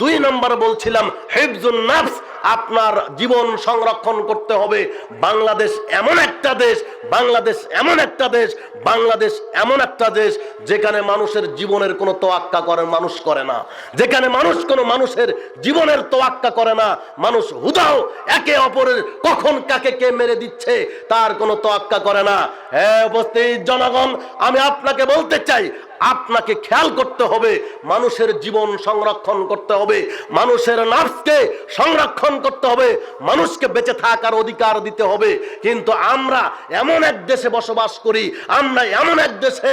দুই নম্বর বলছিলাম, হেফজুন নাফস, আপনার জীবন সংরক্ষণ করতে হবে। বাংলাদেশ এমন একটা দেশ, বাংলাদেশ এমন একটা দেশ, বাংলাদেশ এমন একটা দেশ, যেখানে মানুষের জীবনের কোনো তোয়াক্কা করে, মানুষ করে না। যেখানে মানুষ কোনো মানুষের জীবনের তোয়াক্কা করে না। মানুষ হুদাও, একে অপরের কখন কাকে কে মেরে দিচ্ছে, তার কোনো তোয়াক্কা করে না। হ্যাঁ উপস্থিত জনগণ, আমি আপনাকে বলতে চাই আপনাকে খেয়াল করতে হবে, মানুষের জীবন সংরক্ষণ করতে হবে, মানুষের নার্সকে সংরক্ষণ করতে হবে, মানুষকে বেঁচে থাকার অধিকার দিতে হবে। কিন্তু আমরা এমন এক দেশে বসবাস করি, আমরা এমন এক দেশে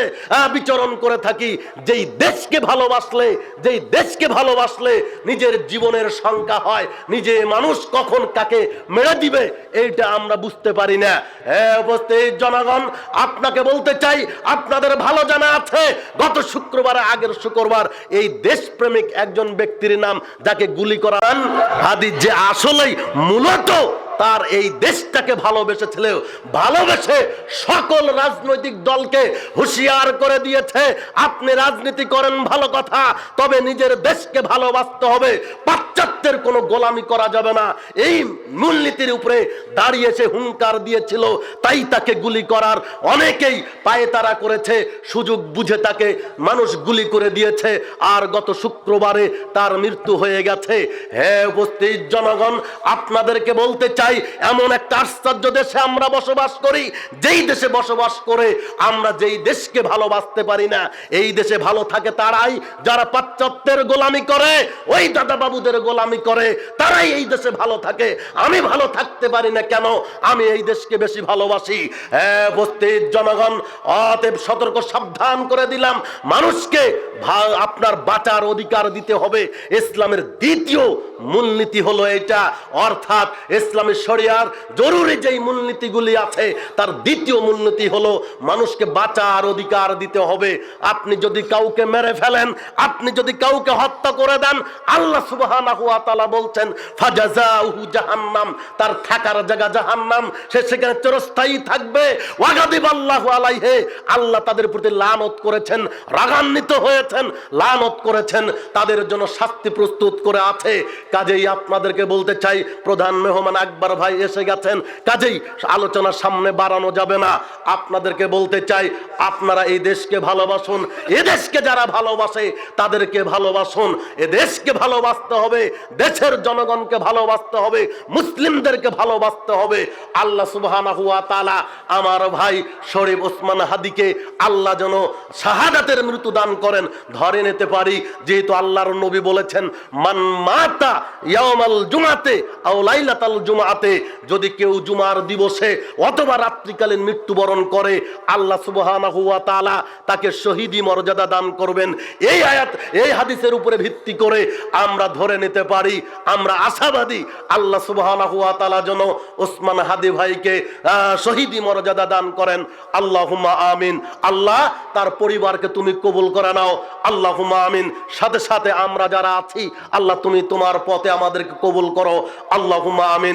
বিচরণ করে থাকি, যেই দেশকে ভালোবাসলে, যেই দেশকে ভালোবাসলে নিজের জীবনের সংখ্যা হয়, নিজে মানুষ কখন কাকে মেরে দিবে, এইটা আমরা বুঝতে পারি না। হ্যাঁ উপস্থিত জনগণ, আপনাকে বলতে চাই, আপনাদের ভালো জানা আছে গত শুক্রবার, আগের শুক্রবার এই দেশপ্রেমিক একজন ব্যক্তির নাম যাকে গুলি করান হাদি যে আসলেই মূলত তার এই দেশটাকে ভালোবেসেছিল, ভালোবেসে সকল রাজনৈতিক দলকে হুঁশিয়ার করে দিয়েছে। আপনি রাজনীতি করেন, ভালো কথা, তবে নিজের দেশকে ভালোবাসতে হবে। পাশ্চাত্যের কোনো গোলামি করা যাবে না। এই মূলনীতির উপরে দাঁড়িয়ে সে হুঙ্কার দিয়েছিল, তাই তাকে গুলি করার অনেকেই পায়ে তারা করেছে, সুযোগ বুঝে তাকে মানুষ গুলি করে দিয়েছে। আর গত শুক্রবারে তার মৃত্যু হয়ে গেছে। হ্যাঁ উপস্থিত জনগণ, আপনাদেরকে বলতে চাই এমন একটা আশ্চর্য দেশে আমরা বসবাস করি, যেই দেশে বসবাস করে আমরা যেই দেশকে ভালোবাসতে পারি না, এই দেশে ভালো থাকে তারাই, যারা পাশ্চাত্যের গোলামি করে, ওই দাদা বাবুদের গোলামি করে, তারাই এই দেশে ভালো থাকে। আমি ভালো থাকতে পারি না কেন? আমি এই দেশকে বেশি ভালোবাসি। উপস্থিত জনগণ, অতএব সতর্ক সাবধান করে দিলাম। মানুষকে আপনার বাঁচার অধিকার দিতে হবে। ইসলামের দ্বিতীয় মূলনীতি হলো এটা অর্থাৎ ইসলামের শরিয়ার জরুরি যেই মূলনীতিগুলি আছে, তার দ্বিতীয় মূলনীতি হলো মানুষকে বাঁচার অধিকার দিতে হবে। আপনি যদি কাউকে মেরে ফেলেন, আপনি যদি কাউকে হত্যা করে দেন, আল্লাহ তাআলা বলছেন ফাজাজাউহু জাহান্নাম তার থাকার জায়গা জাহান্নাম, সে সেখানে চিরস্থায়ী থাকবে। ওয়াগাদিব আল্লাহু আলাইহি, আল্লাহ তাদের প্রতি লানত করেছেন, রাগান্বিত হয়েছেন, লানত করেছেন, তাদের জন্য শাস্তি প্রস্তুত করে আছে। কাজেই আপনাদেরকে বলতে চাই, প্রধান মেহমান আকবর ভাই এসে গেছেন। কাজেই আলোচনার সামনে বাড়ানো যাবে না। আপনাদেরকে বলতে চাই, আপনারা এই দেশকে ভালোবাসুন। এ দেশকে যারা ভালোবাসে, তাদেরকে ভালোবাসুন। এ দেশকে ভালোবাসতে হবে, দেশের জনগণকে ভালোবাসতে হবে, মুসলিমদেরকে ভালোবাসতে হবে। আল্লাহ সুবহানাহু ওয়া তাআলা আমার ভাই শরীফ ওসমান হাদিকে আল্লাহ যেন শাহাদাতের মৃত্যু দান করেন। ধরে নিতে পারি, যেহেতু আল্লাহর নবী বলেছেন, মান মাতা জুমাতে যদি কেউ জুমার দিবসে অথবা রাত্রিকালীন মৃত্যুবরণ করে, আল্লাহ তাকে শহীদি মর্যাদা দান করবেন। এই আয়াত, এই হাদিসের উপরে ভিত্তি করে আমরা ধরে নিতে পারি, আমরা আশাবাদী আল্লাহ সুবহানাহু যেন ওসমান হাদি ভাইকে শহীদি মর্যাদা দান করেন। আল্লাহুম্মা আমিন। আল্লাহ, তার পরিবারকে তুমি কবুল করে নাও। আল্লাহুম্মা আমিন। সাথে সাথে আমরা যারা আছি, আল্লাহ তুমি তোমার পথে আমাদেরকে কবুল করো। আল্লাহ আমিন।